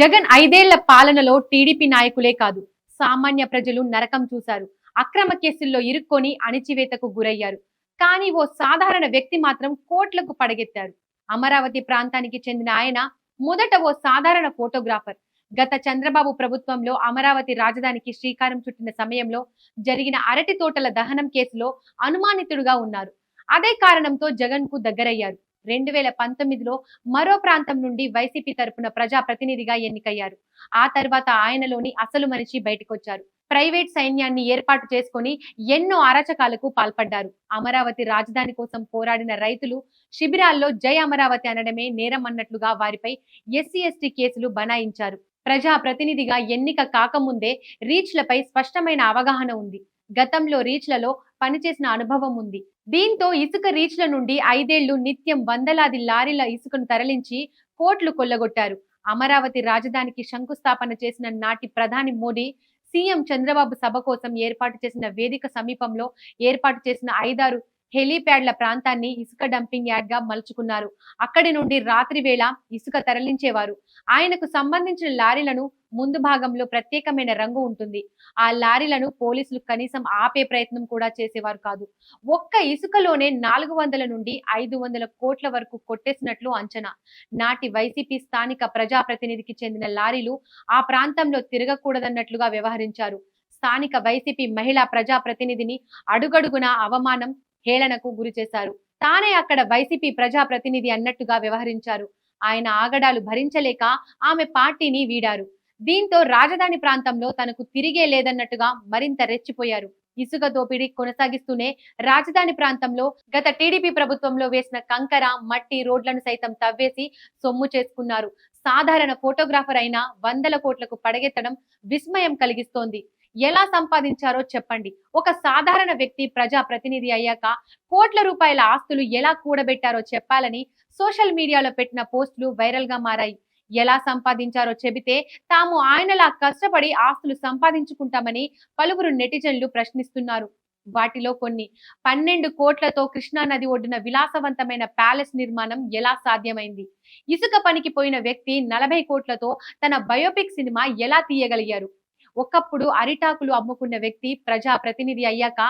జగన్ ఐదేళ్ళ పాలనలో టీడీపీ నాయకులే కాదు సామాన్య ప్రజలు నరకం చూశారు అక్రమ కేసుల్లో ఇరుక్కొని అణిచివేతకు గురయ్యారు. కానీ ఓ సాధారణ వ్యక్తి మాత్రం కోట్లకు పడగెత్తారు. అమరావతి ప్రాంతానికి చెందిన ఆయన మొదట ఓ సాధారణ ఫోటోగ్రాఫర్. గత చంద్రబాబు ప్రభుత్వంలో అమరావతి రాజధానికి శ్రీకారం చుట్టిన సమయంలో జరిగిన అరటి తోటల దహనం కేసులో అనుమానితుడుగా ఉన్నారు. అదే కారణంతో జగన్కు దగ్గరయ్యారు. రెండు వేల పంతొమ్మిదిలో మరో ప్రాంతం నుండి వైసీపీ తరపున ప్రజా ప్రతినిధిగా ఎన్నికయ్యారు. ఆ తర్వాత ఆయనలోని అసలు మనిషి బయటకొచ్చారు. ప్రైవేట్ సైన్యాన్ని ఏర్పాటు చేసుకొని ఎన్నో అరాచకాలకు పాల్పడ్డారు. అమరావతి రాజధాని కోసం పోరాడిన రైతులు శిబిరాల్లో జై అమరావతి అనడమే నేరం అన్నట్లుగా వారిపై ఎస్సీ ఎస్టీ కేసులు బనాయించారు. ప్రజా ప్రతినిధిగా ఎన్నిక కాకముందే రీచ్లపై స్పష్టమైన అవగాహన ఉంది. గతంలో రీచ్లలో పనిచేసిన అనుభవం ఉంది. దీంతో ఇసుక రీచ్ల నుండి ఐదేళ్ళు నిత్యం వందలాది లారీల ఇసుకను తరలించి కోట్లు కొల్లగొట్టారు. అమరావతి రాజధానికి శంకుస్థాపన చేసిన నాటి ప్రధాని మోడీ సీఎం చంద్రబాబు సభ కోసం ఏర్పాటు చేసిన వేదిక సమీపంలో ఏర్పాటు చేసిన ఐదారు హెలీప్యాడ్ల ప్రాంతాన్ని ఇసుక డంపింగ్ యార్డ్గా మలుచుకున్నారు. అక్కడి నుండి రాత్రి వేళ ఇసుక తరలించేవారు. ఆయనకు సంబంధించిన లారీలను ముందు భాగంలో ప్రత్యేకమైన రంగు ఉంటుంది. ఆ లారీలను పోలీసులు కనీసం ఆపే ప్రయత్నం కూడా చేసేవారు కాదు. ఒక్క ఇసుకలోనే నాలుగు వందల నుండి ఐదు వందల కోట్ల వరకు కొట్టేసినట్లు అంచనా. నాటి వైసీపీ స్థానిక ప్రజాప్రతినిధికి చెందిన లారీలు ఆ ప్రాంతంలో తిరగకూడదన్నట్లుగా వ్యవహరించారు. స్థానిక వైసీపీ మహిళా ప్రజాప్రతినిధిని అడుగడుగున అవమానం హేళనకు గురి చేశారు. తానే అక్కడ వైసీపీ ప్రజాప్రతినిధి అన్నట్టుగా వ్యవహరించారు. ఆయన ఆగడాలు భరించలేక ఆమె పార్టీని వీడారు. దీంతో రాజధాని ప్రాంతంలో తనకు తిరిగే లేదన్నట్టుగా మరింత రెచ్చిపోయారు. ఇసుక దోపిడీ కొనసాగిస్తూనే రాజధాని ప్రాంతంలో గత టీడీపీ ప్రభుత్వంలో వేసిన కంకర మట్టి రోడ్లను సైతం తవ్వేసి సొమ్ము చేసుకున్నారు. సాధారణ ఫోటోగ్రాఫర్ అయినా వందల కోట్లకు పడగెత్తడం విస్మయం కలిగిస్తోంది. ఎలా సంపాదించారో చెప్పండి. ఒక సాధారణ వ్యక్తి ప్రజా ప్రతినిధి అయ్యాక కోట్ల రూపాయల ఆస్తులు ఎలా కూడబెట్టారో చెప్పాలని సోషల్ మీడియాలో పెట్టిన పోస్టులు వైరల్గా మారాయి. ఎలా సంపాదించారో చెబితే తాము ఆయనలా కష్టపడి ఆస్తులు సంపాదించుకుంటామని పలువురు నెటిజన్లు ప్రశ్నిస్తున్నారు. వాటిలో కొన్ని పన్నెండు కోట్లతో కృష్ణా నది ఒడ్డున విలాసవంతమైన ప్యాలెస్ నిర్మాణం ఎలా సాధ్యమైంది? ఇసుక పనికి పోయిన వ్యక్తి నలభై కోట్లతో తన బయోపిక్ సినిమా ఎలా తీయగలిగారు? ఒకప్పుడు అరిటాకులు అమ్ముకున్న వ్యక్తి ప్రజా ప్రతినిధి అయ్యాక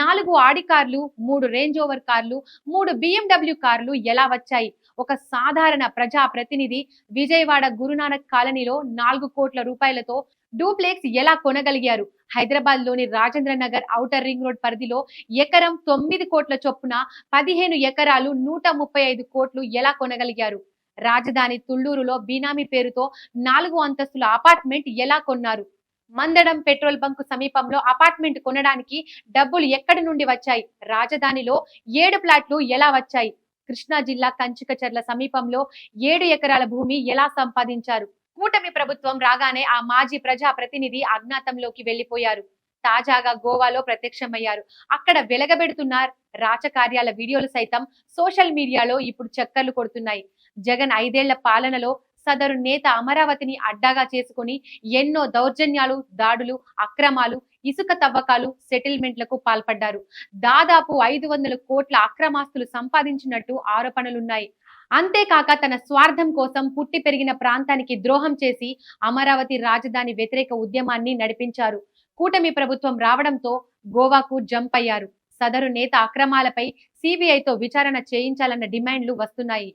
నాలుగు ఆడి కార్లు మూడు రేంజ్ ఓవర్ కార్లు మూడు బిఎండబ్ల్యూ కార్లు ఎలా వచ్చాయి? ఒక సాధారణ ప్రజా ప్రతినిధి విజయవాడ గురునానక్ కాలనీలో నాలుగు కోట్ల రూపాయలతో డూప్లెక్స్ ఎలా కొనగలిగారు? హైదరాబాద్లోని Rajendra Nagar outer ring road పరిధిలో ఎకరం తొమ్మిది కోట్ల చొప్పున పదిహేను ఎకరాలు నూట ముప్పై ఐదు కోట్లు ఎలా కొనగలిగారు? రాజధాని తుళ్ళూరులో బీనామీ పేరుతో నాలుగు అంతస్తుల అపార్ట్మెంట్ ఎలా కొన్నారు? మందడం పెట్రోల్ బంక్ సమీపంలో అపార్ట్మెంట్ కొనడానికి డబ్బులు ఎక్కడి నుండి వచ్చాయి? రాజధానిలో ఏడు ప్లాట్లు ఎలా వచ్చాయి? కృష్ణా జిల్లా కంచికచర్ల సమీపంలో ఏడు ఎకరాల భూమి ఎలా సంపాదించారు? కూటమి ప్రభుత్వం రాగానే ఆ మాజీ ప్రజా ప్రతినిధి అజ్ఞాతంలోకి వెళ్ళిపోయారు తాజాగా గోవాలో ప్రత్యక్షమయ్యారు. అక్కడ వెలగబెడుతున్న రాచకార్యాల వీడియోలు సైతం సోషల్ మీడియాలో ఇప్పుడు చక్కర్లు కొడుతున్నాయి. జగన్ ఐదేళ్ళ పాలనలో సదరు నేత అమరావతిని అడ్డాగా చేసుకుని ఎన్నో దౌర్జన్యాలు దాడులు అక్రమాలు ఇసుక తవ్వకాలు సెటిల్మెంట్లకు పాల్పడ్డారు. దాదాపు ఐదు వందల కోట్ల అక్రమాస్తులు సంపాదించినట్టు ఆరోపణలున్నాయి. అంతేకాక తన స్వార్థం కోసం పుట్టి పెరిగిన ప్రాంతానికి ద్రోహం చేసి అమరావతి రాజధాని వ్యతిరేక ఉద్యమాన్ని నడిపించారు. కూటమి ప్రభుత్వం రావడంతో గోవాకు జంప్ అయ్యారు. సదరు నేత అక్రమాలపై సిబిఐతో విచారణ చేయించాలన్న డిమాండ్లు వస్తున్నాయి.